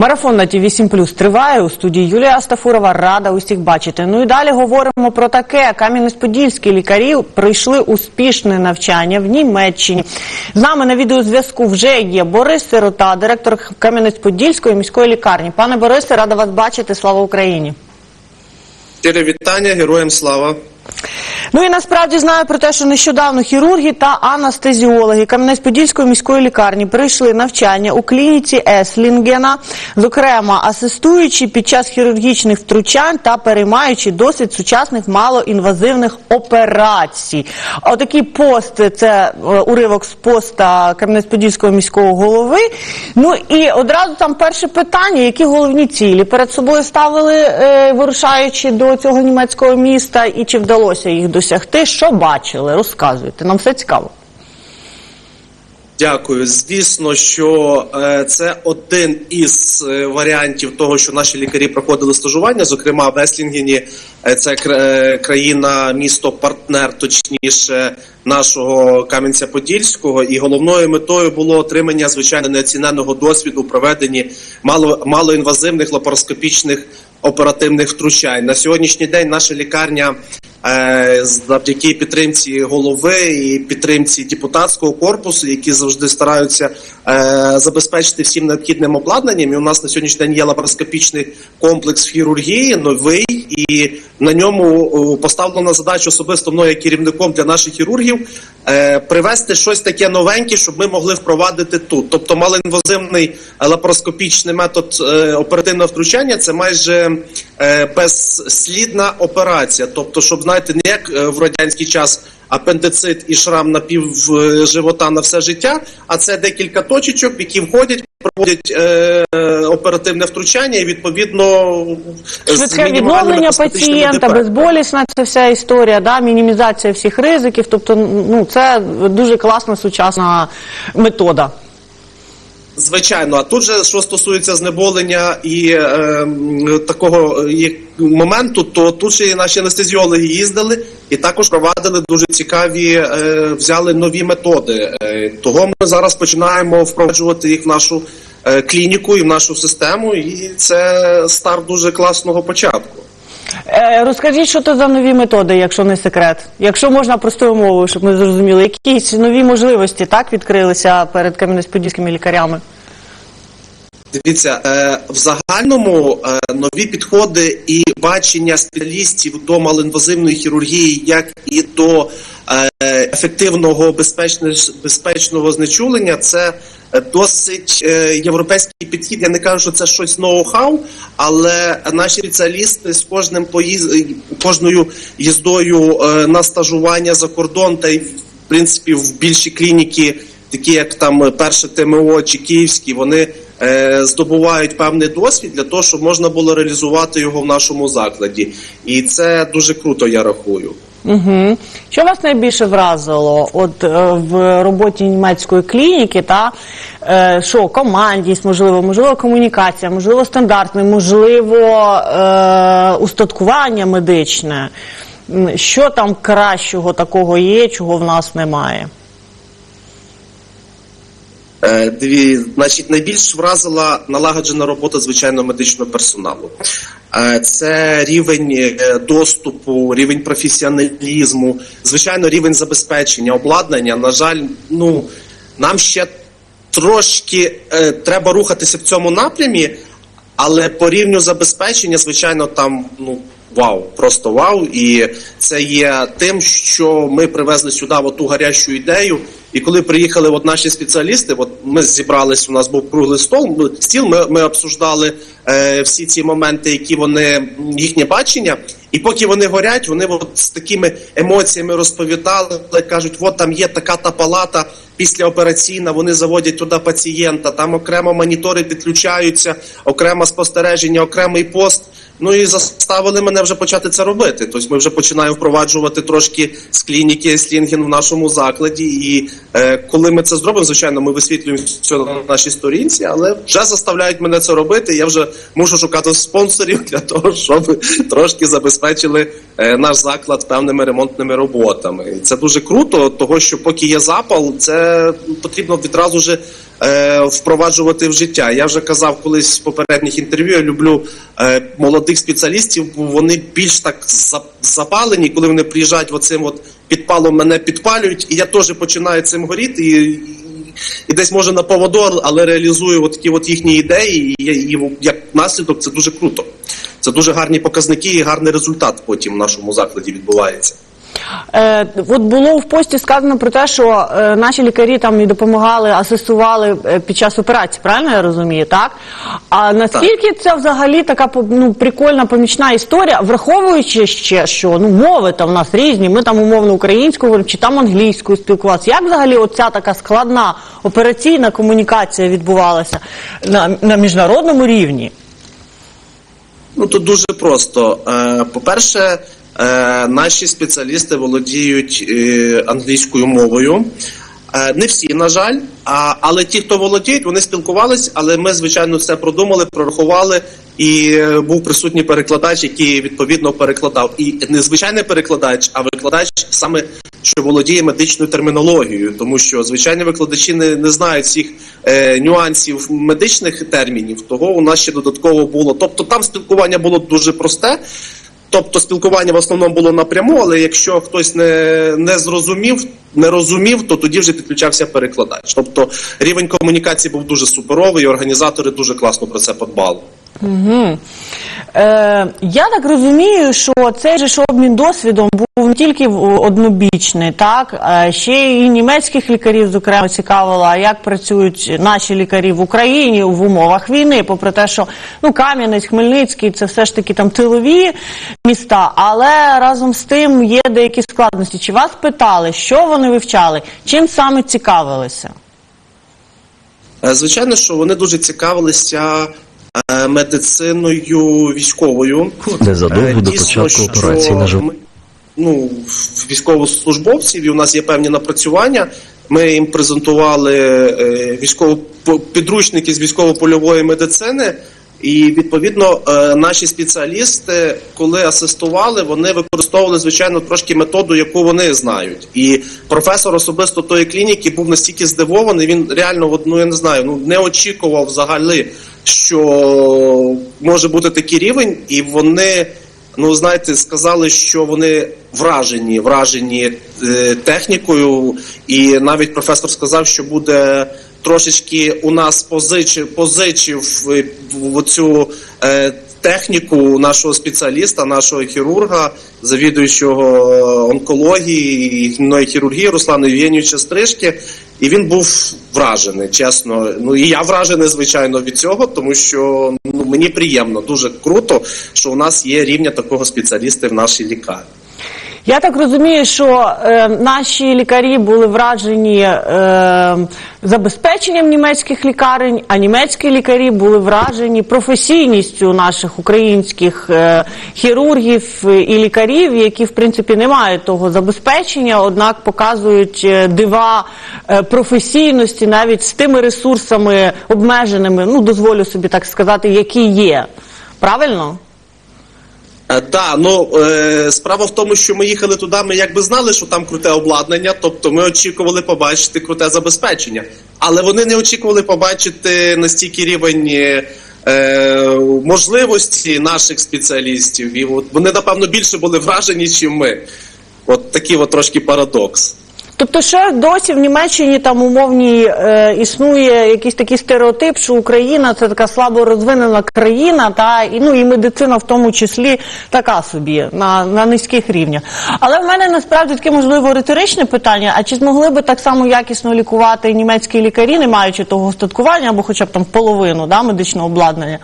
Марафон на ті 8 плюс триває у студії Юлія Астафурова. Рада усіх бачити. Ну і далі говоримо про таке. Кам'янець-Подільські лікарі пройшли успішне навчання в Німеччині. З нами на відеозв'язку вже є Борис Сирота, директор Кам'янець-Подільської міської лікарні. Пане Борисе, рада вас бачити. Слава Україні. Щире вітання, героям слава. Ну і насправді знаю про те, що нещодавно хірурги та анестезіологи Кам'янець-Подільської міської лікарні прийшли навчання у клініці Еслінгена, зокрема асистуючи під час хірургічних втручань та переймаючи досвід сучасних малоінвазивних операцій. Отакий пост це е, уривок з поста Кам'янець-Подільського міського голови. Ну і одразу там перше питання: які головні цілі перед собою ставили, е, вирушаючи до цього німецького міста, і чи вдалося їх досягти? Що бачили? Розказуйте, нам все цікаво. Дякую. Звісно, що е, це один із е, варіантів того, що наші лікарі проходили стажування. Зокрема, в Еслінгені е, це е, країна, місто партнер, точніше, нашого Кам'янця-Подільського. І головною метою було отримання звичайно неоціненого досвіду у проведенні мало, малоінвазивних лапароскопічних оперативних втручань. На сьогоднішній день наша лікарня. Е, завдяки підтримці голови і підтримці депутатського корпусу, які завжди стараються забезпечити всім необхідним обладнанням. І у нас на сьогоднішній день є лапароскопічний комплекс хірургії, новий, і на ньому поставлена задача особисто мною як керівником для наших хірургів е, привести щось таке новеньке, щоб ми могли впровадити тут. Тобто, малоінвазивний лапароскопічний метод е, оперативного втручання це майже е, безслідна операція. Тобто, щоб знаєте, не як е, в радянський час апендицит і шрам на пів е, живота на все життя, а це декілька точечок, які входять. Проводять е, оперативне втручання і відповідно Швидке відновлення пацієнта, безболісна ця вся історія, да, мінімізація всіх ризиків. Тобто, ну це дуже класна сучасна метода. Звичайно, а тут же що стосується знеболення і е, такого як моменту, то тут ще і наші анестезіологи їздили і також провадили дуже цікаві, е, взяли нові методи. Е, того ми зараз починаємо впроваджувати їх в нашу е, клініку і в нашу систему, і це старт дуже класного початку. Розкажіть, що це за нові методи, якщо не секрет. Якщо можна простою мовою, щоб ми зрозуміли, якісь нові можливості так відкрилися перед кам'янець-подільськими лікарями. Дивіться, е, в загальному е, нові підходи і бачення спеціалістів до малоінвазивної хірургії, як і до е, ефективного безпечного знечулення, це досить європейський підхід. Я не кажу, що це щось ноу-хау, але наші спеціалісти з кожним поїз... кожною їздою на стажування за кордон та й в принципі в більші клініки, такі як там перше ТМО чи Київські, вони е, здобувають певний досвід для того, щоб можна було реалізувати його в нашому закладі. І це дуже круто, я рахую. Угу. Що вас найбільше вразило от, е, в роботі німецької клініки, та е, що командність, можливо, можливо, комунікація, можливо, стандартне, можливо, е, устаткування медичне. Що там кращого такого є, чого в нас немає? Е, Дві, значить, найбільш вразила налагоджена робота звичайно медичного персоналу. Е, Це рівень е, доступу, рівень професіоналізму, звичайно, рівень забезпечення, обладнання. На жаль, ну нам ще трошки е, треба рухатися в цьому напрямі, але по рівню забезпечення, звичайно, там ну. Вау, просто вау, і це є тим, що ми привезли сюди от ту гарячу ідею. І коли приїхали от наші спеціалісти, от ми зібрались, у нас був круглий стол, стіл. Ми, ми обсуждали е, всі ці моменти, які вони їхнє бачення. І поки вони горять, вони от з такими емоціями розповідали, кажуть, от там є така та палата післяопераційна, вони заводять туди пацієнта, там окремо монітори підключаються, окремо спостереження, окремий пост. Ну і заставили мене вже почати це робити. Тобто ми вже починаємо впроваджувати трошки з клініки Слінген в нашому закладі. І е, коли ми це зробимо, звичайно, ми висвітлюємо все на нашій сторінці, але вже заставляють мене це робити. Я вже мушу шукати спонсорів для того, щоб трошки забезпечили е, наш заклад певними ремонтними роботами. І це дуже круто, того що поки є запал, це потрібно відразу ж е, впроваджувати в життя. Я вже казав колись в попередніх інтерв'ю. Я люблю е, молодих спеціалістів, бо вони більш так запалені, коли вони приїжджають оцим от підпалом мене підпалюють, і я теж починаю цим горіти. І, і, і десь може на поводу, але реалізую от такі от їхні ідеї, і, і як наслідок це дуже круто. Це дуже гарні показники і гарний результат потім в нашому закладі відбувається. Е, от було в пості сказано про те, що е, наші лікарі там і допомагали, асистували е, під час операції, правильно я розумію, так? А наскільки це взагалі така ну, прикольна помічна історія, враховуючи ще, що ну, мови там в нас різні, ми там умовно говоримо, чи там англійською спілкуватися. Як взагалі оця така складна операційна комунікація відбувалася на, на міжнародному рівні? Ну тут дуже просто. Е, По-перше, наші спеціалісти володіють е, англійською мовою. Е, Не всі, на жаль, але ті, хто володіють, вони спілкувались, але ми, звичайно, це продумали, прорахували, і е, був присутній перекладач, який відповідно перекладав. І не звичайний перекладач, а викладач саме що володіє медичною термінологією, тому що звичайні викладачі не, не знають всіх е, нюансів медичних термінів. Того у нас ще додатково було. Тобто там спілкування було дуже просте. Тобто спілкування в основному було напряму, але якщо хтось не, не зрозумів, не розумів, то тоді вже підключався перекладач. Тобто рівень комунікації був дуже суперовий, і організатори дуже класно про це подбали. Угу. Е, я так розумію, що цей же ж обмін досвідом був не тільки однобічний, так ще і німецьких лікарів, зокрема, цікавило, як працюють наші лікарі в Україні в умовах війни, попри те, що ну Кам'янець, Хмельницький це все ж таки там тилові міста, але разом з тим є деякі складності. Чи вас питали, що вони вивчали, чим саме цікавилися? Е, Звичайно, що вони дуже цікавилися медициною військовою. Незадовго Е, до початку операції на жив- ми- Ну, військовослужбовців, і у нас є певні напрацювання. Ми їм презентували е, військово підручники з військово-польової медицини. І відповідно е, наші спеціалісти, коли асистували, вони використовували звичайно трошки методу, яку вони знають. І професор особисто тої клініки був настільки здивований. Він реально, ну я не знаю, ну не очікував взагалі, що може бути такий рівень, і вони. Ну, знаєте, сказали, що вони вражені, вражені е, технікою, і навіть професор сказав, що буде трошечки у нас позичив, позичив е, цю е, техніку нашого спеціаліста, нашого хірурга, завідуючого онкології і гнойної хірургії Руслана Євгенійовича Стрижки. І він був вражений, чесно. Ну і я вражений, звичайно, від цього, тому що ну мені приємно, дуже круто, що у нас є рівня такого спеціаліста в нашій лікарні. Я так розумію, що е, наші лікарі були вражені е, забезпеченням німецьких лікарень, а німецькі лікарі були вражені професійністю наших українських е, хірургів і лікарів, які в принципі не мають того забезпечення, однак показують е, дива е, професійності навіть з тими ресурсами обмеженими, ну дозволю собі так сказати, які є. Правильно? Е, Да, ну е, справа в тому, що ми їхали туди, ми якби знали, що там круте обладнання, тобто ми очікували побачити круте забезпечення. Але вони не очікували побачити настільки рівень е, можливості наших спеціалістів. І от вони, напевно, більше були вражені, ніж ми. От такий от трошки парадокс. Тобто ще досі в Німеччині там умовні е, існує якийсь такий стереотип, що Україна це така слабо розвинена країна, та і ну і медицина в тому числі така собі на, на низьких рівнях. Але в мене насправді таке можливо риторичне питання: а чи змогли би так само якісно лікувати німецькі лікарі, не маючи того устаткування, або хоча б там половину да, медичного обладнання,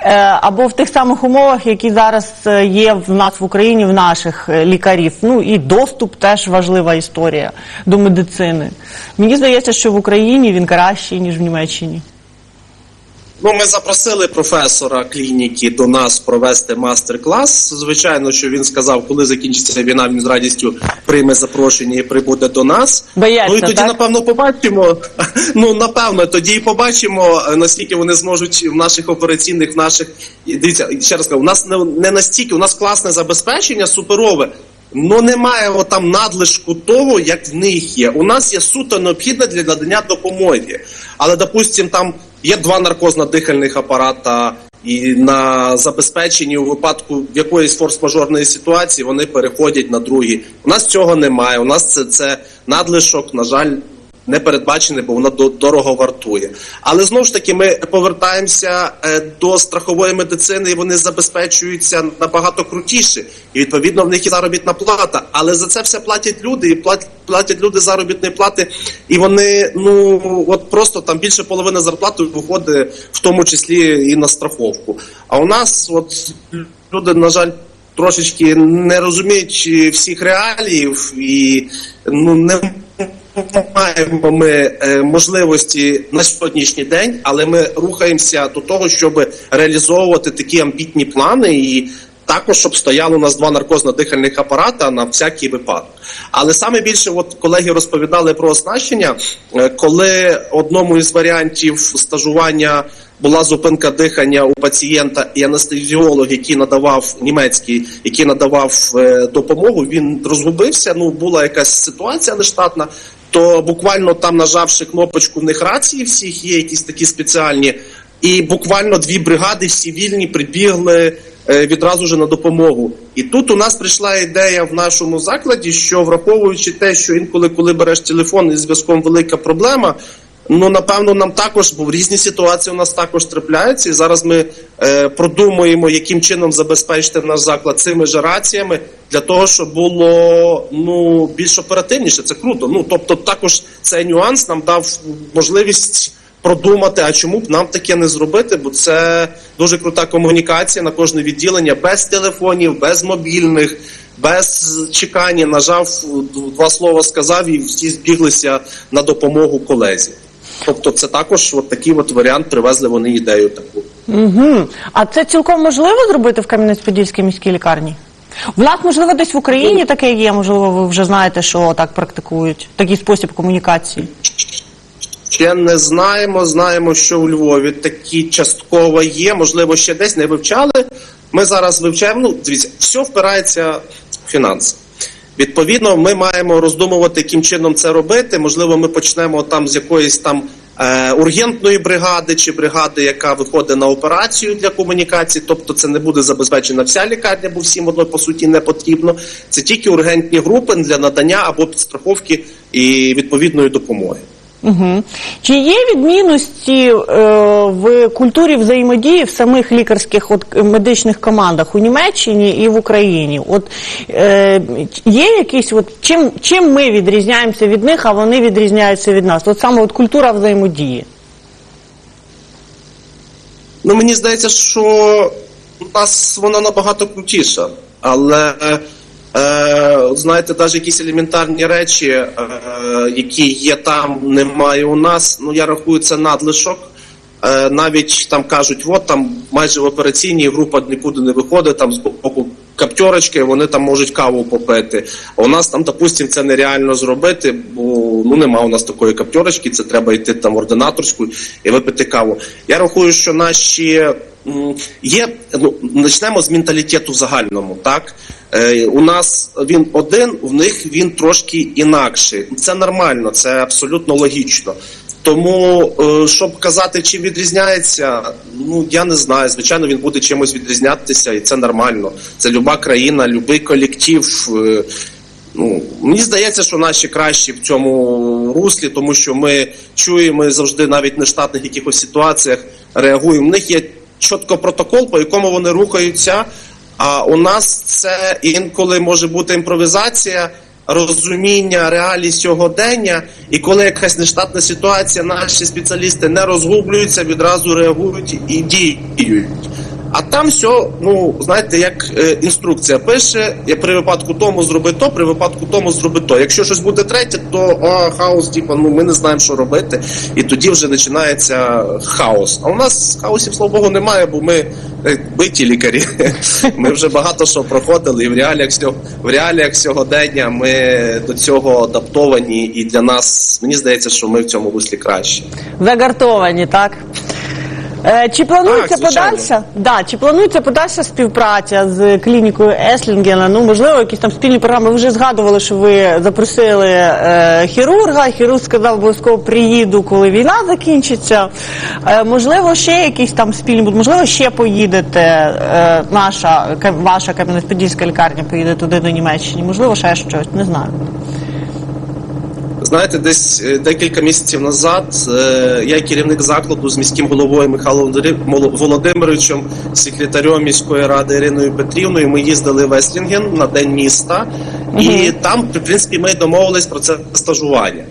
е, або в тих самих умовах, які зараз е, є в нас в Україні, в наших е, лікарів. Ну і доступ теж важлива історія до медицини. Мені здається, що в Україні він кращий, ніж в Німеччині. Ну, ми запросили професора клініки до нас провести мастер-клас. Звичайно, що він сказав, коли закінчиться війна, він з радістю прийме запрошення і прибуде до нас. Бояться, ну і тоді, так? напевно, побачимо. Ну, напевно, тоді і побачимо, е, наскільки вони зможуть в наших операційних, в наших. Дивіться, ще раз кажу, у нас не, не настільки, у нас класне забезпечення, суперове. Ну немає там надлишку того, як в них є. У нас є суто необхідне для надання допомоги. Але, допустим, там є два наркозно-дихальних апарата, і на забезпеченні у випадку якоїсь форс-мажорної ситуації вони переходять на другі. У нас цього немає. У нас це, це надлишок, на жаль, не передбачений, бо воно до- дорого вартує. Але знову ж таки, ми повертаємося е, до страхової медицини, і вони забезпечуються набагато крутіше. І відповідно в них і заробітна плата. Але за це все платять люди, і платять, люди заробітної плати, і вони ну от просто там більше половини зарплати виходить, в тому числі і на страховку. А у нас, от люди, на жаль. Трошечки не розуміють всіх реаліїв і ну не маємо ми е, можливості на сьогоднішній день, але ми рухаємося до того, щоб реалізовувати такі амбітні плани і. Також щоб стояло у нас два наркозно-дихальних апарата на всякий випадок. Але саме більше, от колеги розповідали про оснащення, е, коли одному із варіантів стажування була зупинка дихання у пацієнта і анестезіолог, який надавав німецький, який надавав е, допомогу, він розгубився. Ну була якась ситуація нештатна. То буквально там, нажавши кнопочку, в них рації всіх є якісь такі спеціальні, і буквально дві бригади всі вільні прибігли е, відразу ж на допомогу. І тут у нас прийшла ідея в нашому закладі, що враховуючи те, що інколи, коли береш телефон і зв'язком велика проблема. Ну, напевно, нам також, бо в різні ситуації у нас також трапляються. І зараз ми е, продумуємо, яким чином забезпечити наш заклад цими ж раціями для того, щоб було ну більш оперативніше. Це круто. Ну тобто, також цей нюанс нам дав можливість продумати, а чому б нам таке не зробити, бо це дуже крута комунікація на кожне відділення без телефонів, без мобільних. Без чекання нажав два слова, сказав і всі збіглися на допомогу колезі. Тобто, це також от такий от варіант привезли вони ідею таку. Угу. А це цілком можливо зробити в Кам'янець-Подільській міській лікарні? В нас, можливо, десь в Україні таке є, можливо, ви вже знаєте, що так практикують, такий спосіб комунікації. Ще не знаємо. Знаємо, що у Львові такі частково є. Можливо, ще десь не вивчали. Ми зараз вивчаємо. Ну, дивіться, все впирається в фінанси. Відповідно, ми маємо роздумувати, яким чином це робити. Можливо, ми почнемо там з якоїсь там е, ургентної бригади чи бригади, яка виходить на операцію для комунікації. Тобто, це не буде забезпечена вся лікарня, бо всім воно по суті не потрібно. Це тільки ургентні групи для надання або підстраховки і відповідної допомоги. Угу. Чи є відмінності е, в культурі взаємодії в самих лікарських от, медичних командах у Німеччині і в Україні? От е, є якісь, от чим, чим ми відрізняємося від них, а вони відрізняються від нас? От саме от культура взаємодії. Ну мені здається, що у нас вона набагато крутіша, але знаєте, навіть якісь елементарні речі, е, які є там, немає у нас. Ну я рахую це надлишок. Е, навіть там кажуть, от там майже в операційній група нікуди не виходить, там з боку каптерочки, вони там можуть каву попити. А у нас там, допустим, це нереально зробити, бо ну нема у нас такої каптерочки, це треба йти там ординаторську і випити каву. Я рахую, що наші є, ну почнемо з менталітету загальному, так. Е, у нас він один, в них він трошки інакший. Це нормально, це абсолютно логічно. Тому, е, щоб казати, чим відрізняється, ну я не знаю. Звичайно, він буде чимось відрізнятися, і це нормально. Це люба країна, любий колектив. е, Ну мені здається, що наші кращі в цьому руслі, тому що ми чуємо завжди навіть в нештатних якихось ситуаціях реагуємо. У них є чітко протокол, по якому вони рухаються. А у нас це інколи може бути імпровізація, розуміння реалій сьогодення, і коли якась нештатна ситуація, наші спеціалісти не розгублюються, відразу реагують і діють. А там все, ну знаєте, як е, інструкція пише: я при випадку тому зроби то, при випадку тому зроби то. Якщо щось буде третє, то а, хаос, типу, ну ми не знаємо, що робити, і тоді вже починається хаос. А у нас хаосів, слава Богу, немає, бо ми биті лікарі. Ми вже багато що проходили, і в реаліях сього в реаліях сьогодення ми до цього адаптовані, і для нас мені здається, що ми в цьому руслі краще. Загартовані, так? Е, Чи планується звичайно. подальша? Да, чи планується подальша співпраця з клінікою Еслінгена? Ну можливо, якісь там спільні програми. Ви вже згадували, що ви запросили е, хірурга. Хірург сказав, обов'язково приїду, коли війна закінчиться. Е, можливо, ще якісь там спільні будуть. Можливо, ще поїдете. Е, наша ваша Кам'янець-Подільська лікарня поїде туди до Німеччини. Можливо, ще щось. Не знаю. Знаєте, десь е, декілька місяців назад е, я керівник закладу з міським головою Михайлом Володимир- Володимировичем, секретарем міської ради Іриною Петрівною. Ми їздили в Еслінген на день міста, і там, в принципі, ми домовились про це стажування.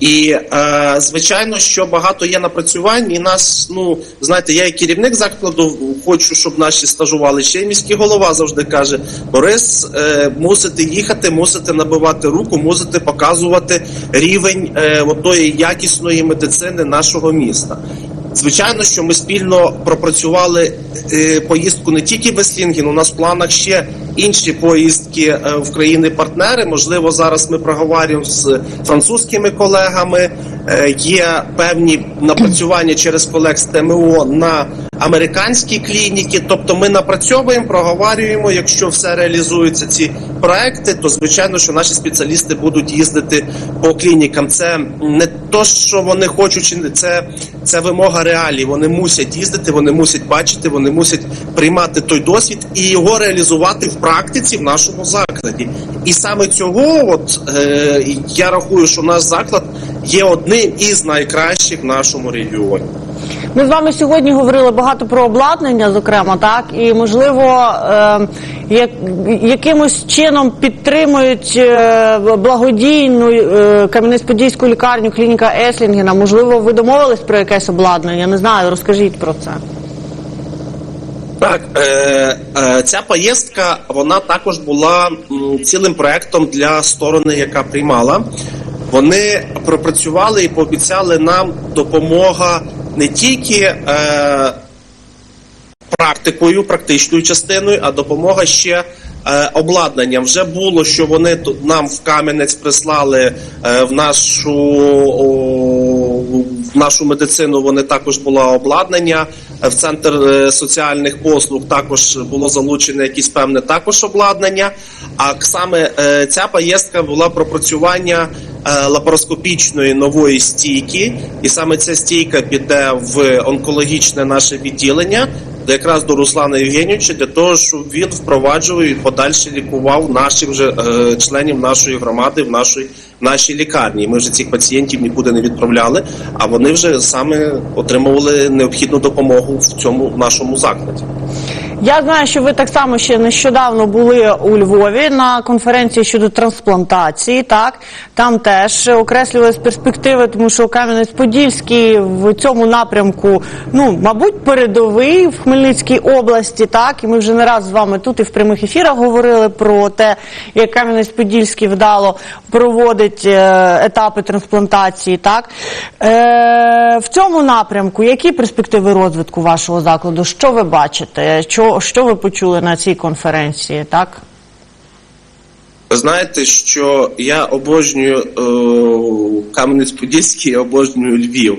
І е, звичайно, що багато є напрацювань, і нас, ну знаєте, я як керівник закладу хочу, щоб наші стажували. Ще й міський голова завжди каже: Борис, е, мусите їхати, мусите набивати руку, мусите показувати рівень е, отої якісної медицини нашого міста. Звичайно, що ми спільно пропрацювали е, поїздку не тільки в Еслінген, у нас в планах ще інші поїздки е, в країни-партнери. Можливо, зараз ми проговорюємо з французькими колегами. Е, є певні напрацювання через колег з ТМО на американські клініки. Тобто, ми напрацьовуємо, проговорюємо. Якщо все реалізуються ці проекти, то звичайно, що наші спеціалісти будуть їздити по клінікам. Це не то, що вони хочуть, чи це, це вимога реалій. Вони мусять їздити, вони мусять бачити, вони мусять приймати той досвід і його реалізувати в практиці в нашому закладі. І саме цього, от е, я рахую, що наш заклад є одним із найкращих в нашому регіоні. Ми з вами сьогодні говорили багато про обладнання, зокрема, так і можливо е, як, якимось чином підтримують е, благодійну е, Кам'янець-Подільську лікарню клініка Еслінгена. Можливо, ви домовились про якесь обладнання? Не знаю, розкажіть про це. Так, е, е, ця поїздка вона також була цілим проектом для сторони, яка приймала. Вони пропрацювали і пообіцяли нам допомога не тільки е, практикою, практичною частиною, а допомога ще е, обладнанням. Вже було, що вони нам в Кам'янець прислали е, в нашу о, в нашу медицину. Вони також було обладнання. Е, В центр е, соціальних послуг також було залучене якесь певне також обладнання. А саме е, ця поїздка була пропрацювання лапароскопічної нової стійки, і саме ця стійка піде в онкологічне наше відділення, де якраз до Руслана Євгенійовича, для того, щоб він впроваджував і подальше лікував наших вже е, членів нашої громади в нашій в нашій лікарні. Ми вже цих пацієнтів нікуди не відправляли, а вони вже саме отримували необхідну допомогу в цьому нашому закладі. Я знаю, що ви так само ще нещодавно були у Львові на конференції щодо трансплантації. Так там теж окреслювалися перспективи, тому що Кам'янець-Подільський в цьому напрямку, ну мабуть, передовий в Хмельницькій області. Так і ми вже не раз з вами тут і в прямих ефірах говорили про те, як Кам'янець-Подільський вдало проводить е, етапи трансплантації. Так е, в цьому напрямку які перспективи розвитку вашого закладу? Що ви бачите? Що, що ви почули на цій конференції? Так Ви знаєте, що я обожнюю е, Кам'янець-Подільський, обожнюю Львів.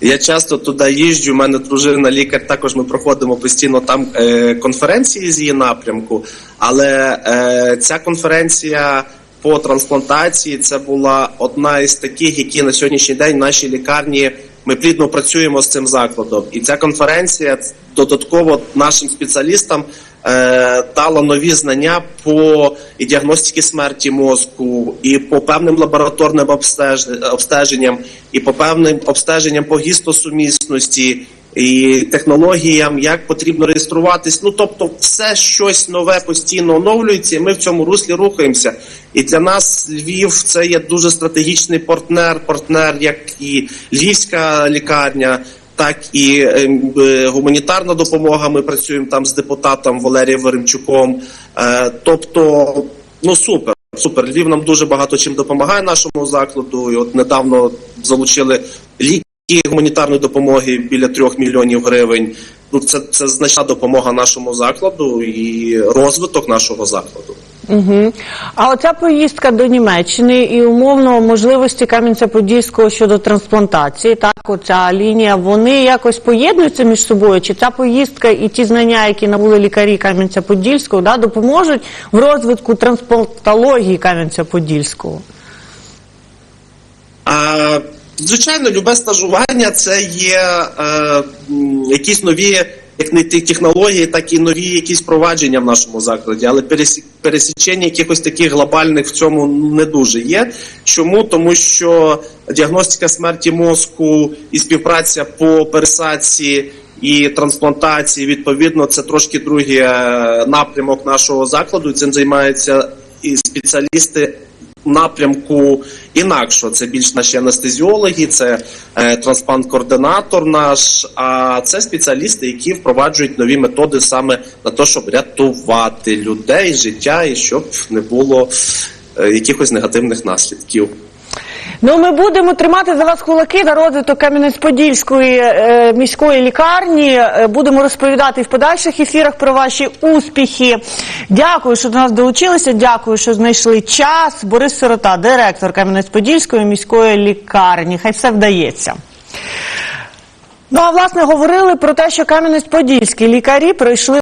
Я часто туди їжджу. У мене дружина лікар. Також ми проходимо постійно там е, конференції з її напрямку. Але е, ця конференція по трансплантації це була одна із таких, які на сьогоднішній день в нашій лікарні ми плідно працюємо з цим закладом. І ця конференція додатково нашим спеціалістам е, дала нові знання по і діагностиці смерті мозку, і по певним лабораторним обстеж- обстеженням, і по певним обстеженням по гістосумісності, і технологіям, як потрібно реєструватись. Ну тобто, все щось нове постійно оновлюється, і ми в цьому руслі рухаємося. І для нас Львів це є дуже стратегічний партнер, партнер, як і львівська лікарня. Так і ем, е, гуманітарна допомога. Ми працюємо там з депутатом Валерієм Веремчуком. Е, тобто, ну супер, супер. Львів нам дуже багато чим допомагає нашому закладу. І от недавно залучили ліки гуманітарної допомоги біля трьох мільйонів гривень. Ну це, це значна допомога нашому закладу і розвиток нашого закладу. Угу. А оця поїздка до Німеччини і умовно можливості Кам'янця-Подільського щодо трансплантації, так ця лінія, вони якось поєднуються між собою? Чи ця поїздка і ті знання, які набули лікарі Кам'янця-Подільського, да, допоможуть в розвитку трансплантології Кам'янця-Подільського? А, звичайно, любе стажування це є е, якісь нові як не технології, так і нові якісь провадження в нашому закладі. Але пересі- пересічення якихось таких глобальних в цьому не дуже є. Чому? Тому що діагностика смерті мозку і співпраця по пересадці і трансплантації, відповідно, це трошки другий е, напрямок нашого закладу. Цим займаються і спеціалісти напрямку інакше. Це більш наші анестезіологи, це е, трансплант-координатор наш, а це спеціалісти, які впроваджують нові методи саме на те, щоб рятувати людей, життя і щоб не було е, якихось негативних наслідків. Ну, ми будемо тримати за вас кулаки на розвиток Кам'янець-Подільської е, міської лікарні. Е, Будемо розповідати в подальших ефірах про ваші успіхи. Дякую, що до нас долучилися. Дякую, що знайшли час. Борис Сирота, директор Кам'янець-Подільської міської лікарні. Хай все вдається. Ну а власне говорили про те, що Кам'янець-Подільські лікарі пройшли